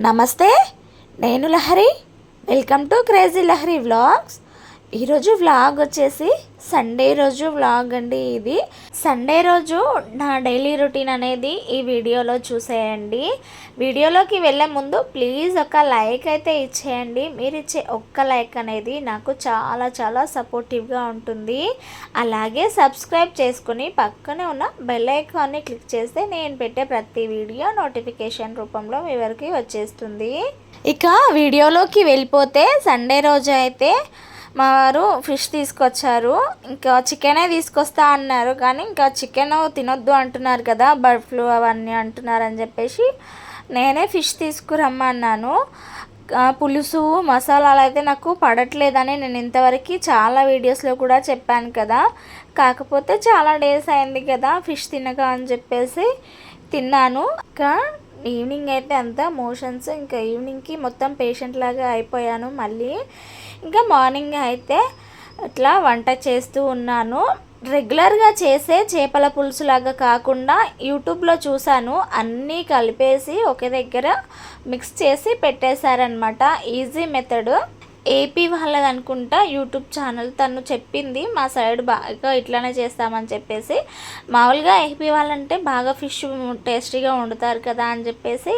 నమస్తే నేను Lahari. Welcome to crazy Lahari vlogs ఈరోజు వ్లాగ్ వచ్చేసి సండే రోజు వ్లాగ్ అండి ఇది. సండే రోజు నా డైలీ రొటీన్ అనేది ఈ వీడియోలో చూసేయండి. వీడియోలోకి వెళ్ళే ముందు ప్లీజ్ ఒక లైక్ అయితే ఇచ్చేయండి. మీరు ఇచ్చే ఒక్క లైక్ అనేది నాకు చాలా చాలా సపోర్టివ్గా ఉంటుంది. అలాగే సబ్స్క్రైబ్ చేసుకుని పక్కనే ఉన్న బెల్ ఐకాన్ని క్లిక్ చేస్తే నేను పెట్టే ప్రతి వీడియో నోటిఫికేషన్ రూపంలో మీ వరకు వచ్చేస్తుంది. ఇక వీడియోలోకి వెళ్ళిపోతే సండే రోజు అయితే మా వారు ఫిష్ తీసుకొచ్చారు. ఇంకా చికెనే తీసుకొస్తా అన్నారు. కానీ ఇంకా చికెన్ తినొద్దు అంటున్నారు కదా బర్డ్ ఫ్లూ అవన్నీ అంటున్నారు అని చెప్పేసి నేనే ఫిష్ తీసుకురమ్మన్నాను. పులుసు మసాలాలు అయితే నాకు పడట్లేదని నేను ఇంతవరకు చాలా వీడియోస్లో కూడా చెప్పాను కదా. కాకపోతే చాలా డేస్ అయింది కదా ఫిష్ తినక అని చెప్పేసి తిన్నాను. ఇంకా ఈవినింగ్ అయితే అంతా మోషన్స్ ఇంకా ఈవినింగ్కి మొత్తం పేషెంట్ లాగా అయిపోయాను. మళ్ళీ ఇంకా మార్నింగ్ అయితే ఇట్లా వంట చేస్తూ ఉన్నాను. రెగ్యులర్గా చేసే చేపల పులుసు లాగా కాకుండా యూట్యూబ్లో చూశాను. అన్నీ కలిపేసి ఒకే దగ్గర మిక్స్ చేసి పెట్టేశారనమాట ఈజీ మెథడ్. ఏపీ వాళ్ళది అనుకుంటా యూట్యూబ్ ఛానల్. తను చెప్పింది మా సైడ్ బాగా ఇట్లానే చేస్తామని చెప్పేసి మామూలుగా ఏపీ వాళ్ళంటే బాగా ఫిష్ టేస్టీగా వండుతారు కదా అని చెప్పేసి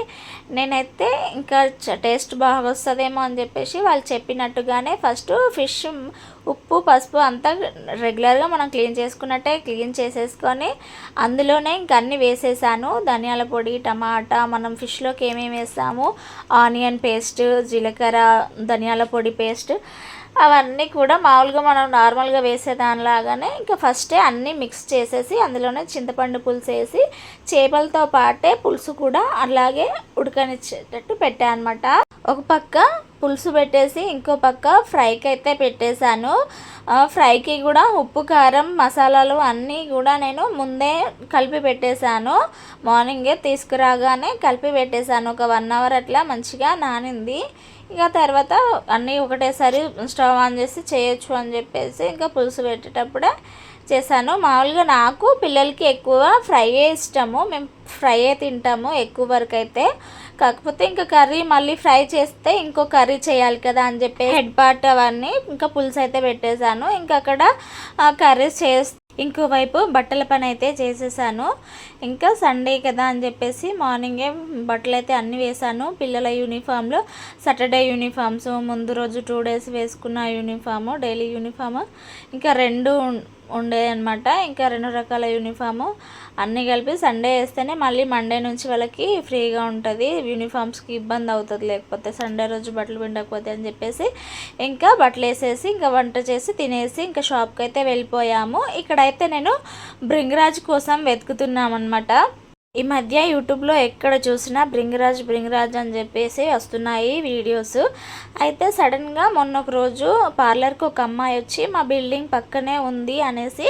నేనైతే ఇంకా టేస్ట్ బాగా వస్తుందేమో అని చెప్పేసి వాళ్ళు చెప్పినట్టుగానే ఫస్ట్ ఫిష్ ఉప్పు పసుపు అంతా రెగ్యులర్గా మనం క్లీన్ చేసుకున్నట్టే క్లీన్ చేసేసుకొని అందులోనే ఇంక అన్నీ వేసేసాను. ధనియాల పొడి టమాటా మనం ఫిష్లోకి ఏమేమి వేస్తాము ఆనియన్ పేస్ట్ జీలకర్ర ధనియాల పొడి పేస్ట్ అవన్నీ కూడా మామూలుగా మనం నార్మల్గా వేసే దానిలాగానే ఇంకా ఫస్టే అన్నీ మిక్స్ చేసేసి అందులోనే చింతపండు పులుసు వేసి చేపలతో పాటే పులుసు కూడా అలాగే ఉడకనిచ్చేటట్టు పెట్టాను అనమాట ఒక పక్క పులుసు పెట్టేసి ఇంకో పక్క ఫ్రైకి అయితే పెట్టేశాను. ఫ్రైకి కూడా ఉప్పు కారం మసాలాలు అన్నీ కూడా నేను ముందే కలిపి పెట్టేశాను. మార్నింగే తీసుకురాగానే కలిపి పెట్టేశాను. ఒక వన్ అవర్ అట్లా మంచిగా నానింది. ఇక తర్వాత అన్నీ ఒకటేసారి స్టవ్ ఆన్ చేసి చేయొచ్చు అని చెప్పేసి ఇంకా పులుసు పెట్టేటప్పుడే చేశాను. మామూలుగా నాకు పిల్లలకి ఎక్కువ ఫ్రైయే ఇష్టము మేము ఫ్రైయే తింటాము ఎక్కువ వరకు అయితే. కాకపోతే ఇంకా కర్రీ మళ్ళీ ఫ్రై చేస్తే ఇంకో కర్రీ చేయాలి కదా అని చెప్పి హెడ్ పార్ట్ అవన్నీ ఇంకా పులుసు అయితే పెట్టేశాను. ఇంకా అక్కడ కర్రీస్ చేస్తే ఇంకోవైపు బట్టల పని అయితే చేసేసాను. ఇంకా సండే కదా అని చెప్పేసి మార్నింగే బట్టలు అయితే అన్నీ వేసాను పిల్లల యూనిఫామ్లు సాటర్డే యూనిఫామ్స్ ముందు రోజు టూ డేస్ వేసుకున్న యూనిఫాము డైలీ యూనిఫాము ఇంకా రెండు ఉం- అనమాట ఇంకా రెండు రకాల యూనిఫాము. అన్నీ కలిపి సండే వేస్తేనే మళ్ళీ మండే నుంచి వాళ్ళకి ఫ్రీగా ఉంటుంది. యూనిఫామ్స్కి ఇబ్బంది అవుతుంది. లేకపోతే సండే రోజు బట్టలు పిండకపోతే అని చెప్పేసి ఇంకా బట్టలు వేసేసి ఇంకా వంట చేసి తినేసి ఇంకా షాప్కి అయితే వెళ్ళిపోయాము. ఇక్కడైతే నేను భృంగరాజ్ కోసం వెతుకుతున్నామన్నమాట. ఈ మధ్య యూట్యూబ్లో ఎక్కడ చూసినా బ్రింగరాజ్ బ్రింగరాజ్ అని చెప్పేసి వస్తున్నాయి వీడియోస్. అయితే సడన్గా మొన్న ఒక రోజు పార్లర్కి ఒక అమ్మాయి వచ్చి మా బిల్డింగ్ పక్కనే ఉంది అనేసి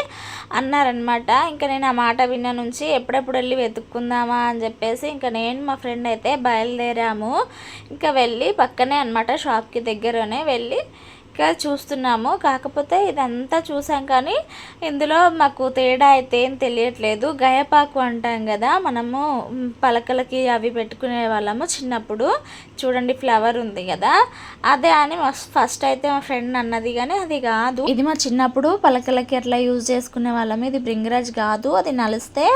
అన్నారనమాట ఇంకా నేను ఆ మాట విన్న నుంచి ఎప్పుడెప్పుడు వెళ్ళి వెతుక్కుందామా అని చెప్పేసి ఇంకా నేను మా ఫ్రెండ్ అయితే బయలుదేరాము. ఇంకా వెళ్ళి పక్కనే అనమాట షాప్కి దగ్గరనే వెళ్ళి గా చూస్తున్నాము. కాకపోతే ఇదంతా చూసాం కానీ ఇందులో మాకు తేడా అయితే ఏం తెలియట్లేదు. గయపాకు అంటాం కదా మనము పలకలకి అవి పెట్టుకునే వాళ్ళము చిన్నప్పుడు. చూడండి ఫ్లవర్ ఉంది కదా. అదే అని ఫస్ట్ అయితే మా ఫ్రెండ్ అన్నది కానీ అది కాదు. ఇది మా చిన్నప్పుడు పలకలకి అట్లా యూజ్ చేసుకునే వాళ్ళము. ఇది బ్రింగరాజ్ కాదు. అది నలిస్తే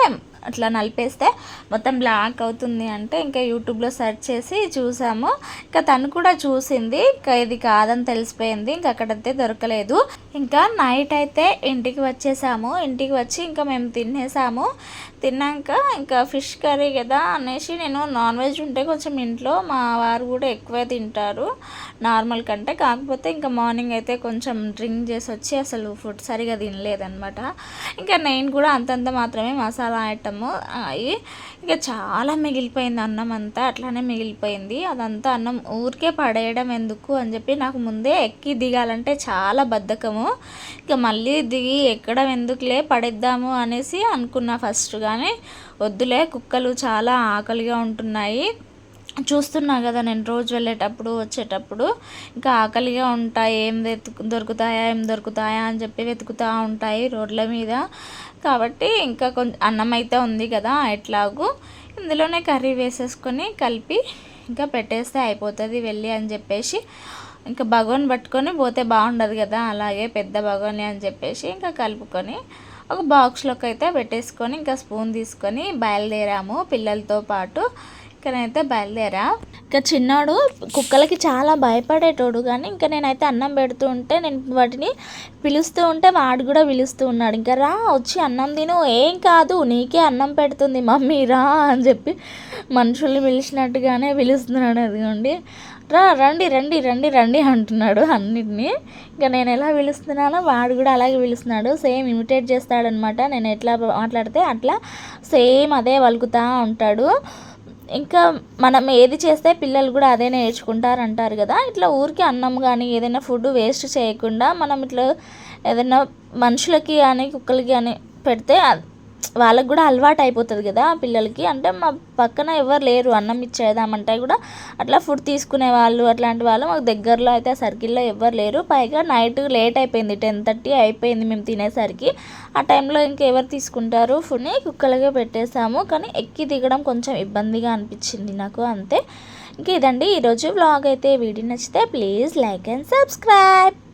అట్లా నలిపేస్తే మొత్తం బ్లాక్ అవుతుంది అంటే ఇంకా యూట్యూబ్లో సెర్చ్ చేసి చూసాము. ఇంకా తను కూడా చూసింది. ఇంకా ఇది కాదని తెలిసిపోయింది. ఇంకా అక్కడైతే దొరకలేదు. ఇంకా నైట్ అయితే ఇంటికి వచ్చేసాము. ఇంటికి వచ్చి ఇంకా మేము తినేసాము. తిన్నాక ఇంకా ఫిష్ కర్రీ కదా అనేసి నేను నాన్ వెజ్ ఉంటే కొంచెం ఇంట్లో మా వారు కూడా ఎక్కువే తింటారు. నార్మల్ కంటే. కాకపోతే ఇంకా మార్నింగ్ అయితే కొంచెం డ్రింక్ చేసి వచ్చి అసలు ఫుడ్ సరిగా తినలేదనమాట ఇంకా నేను కూడా అంతంత మాత్రమే మసాలా ఐటమ్ అవి ఇంకా చాలా మిగిలిపోయింది అన్నం అంతా. అట్లానే మిగిలిపోయింది. అదంతా అన్నం ఊరికే పడేయడం ఎందుకు అని చెప్పి నాకు ముందే ఎక్కి దిగాలంటే చాలా బద్ధకము. ఇంకా మళ్ళీ దిగి ఎక్కడ ఎందుకులే పడేద్దాము అనేసి అనుకున్నా ఫస్ట్ కానీ వద్దులే కుక్కలు చాలా ఆకలిగా ఉంటున్నాయి. చూస్తున్నా కదా నేను రోజు వెళ్ళేటప్పుడు వచ్చేటప్పుడు. ఇంకా ఆకలిగా ఉంటాయి. ఏం వెతుకు దొరుకుతాయా ఏం దొరుకుతాయా అని చెప్పి వెతుకుతూ ఉంటాయి రోడ్ల మీద. కాబట్టి ఇంకా కొంచెం అన్నం అయితే ఉంది కదా ఎట్లాగూ. ఇందులోనే కర్రీ వేసేసుకొని కలిపి ఇంకా పెట్టేస్తే అయిపోతుంది వెళ్ళి అని చెప్పేసి ఇంకా భగవాన్ పట్టుకొని పోతే బాగుండదు కదా అలాగే పెద్ద భగవాన్ అని చెప్పేసి ఇంకా కలుపుకొని ఒక బాక్స్లోకి అయితే పెట్టేసుకొని ఇంకా స్పూన్ తీసుకొని బయలుదేరాము పిల్లలతో పాటు. ఇక్కడైతే బయలుదేరా. ఇంకా చిన్నాడు కుక్కలకి చాలా భయపడేటోడు కానీ ఇంకా నేనైతే అన్నం పెడుతూ ఉంటే నేను వాటిని పిలుస్తూ ఉంటే వాడు కూడా పిలుస్తూ ఉన్నాడు. ఇంకా రా వచ్చి అన్నం తిను. ఏం కాదు నీకే అన్నం పెడుతుంది మమ్మీ రా అని చెప్పి మనుషుల్ని పిలిచినట్టుగానే పిలుస్తున్నాడు అదిగోండి. రా రండి రండి రండి రండి అంటున్నాడు అన్నిటినీ. ఇంకా నేను ఎలా పిలుస్తున్నానో వాడు కూడా అలాగే పిలుస్తున్నాడు. సేమ్ ఇమిటేట్ చేస్తాడనమాట. నేను ఎట్లా మాట్లాడితే అట్లా సేమ్ అదే వలుకుతూ ఉంటాడు. ఇంకా మనం ఏది చేస్తే పిల్లలు కూడా అదే నేర్చుకుంటారు అంటారు కదా. ఇట్లా ఊరికి అన్నం కానీ ఏదైనా ఫుడ్ వేస్ట్ చేయకుండా మనం ఇట్లా ఏదైనా మనుషులకి కానీ కుక్కలకి కానీ పెడితే వాళ్ళకి కూడా అలవాటు అయిపోతుంది కదా పిల్లలకి. అంటే మా పక్కన ఎవరు లేరు అన్నం ఇచ్చేదామంటే కూడా అట్లా ఫుడ్ తీసుకునే వాళ్ళు అట్లాంటి వాళ్ళు మాకు దగ్గరలో అయితే సర్కిల్లో ఎవరు లేరు. పైగా నైట్ లేట్ అయిపోయింది టెన్ థర్టీ అయిపోయింది మేము తినేసరికి. ఆ టైంలో ఇంకెవరు తీసుకుంటారు? ఫుడ్ని కుక్కలకే పెట్టేసాము కానీ ఎక్కి దిగడం కొంచెం ఇబ్బందిగా అనిపించింది నాకు అంతే. ఇంక ఇదండి. ఈరోజు వ్లాగ్ అయితే వీడియో నచ్చితే ప్లీజ్ లైక్ అండ్ సబ్స్క్రైబ్.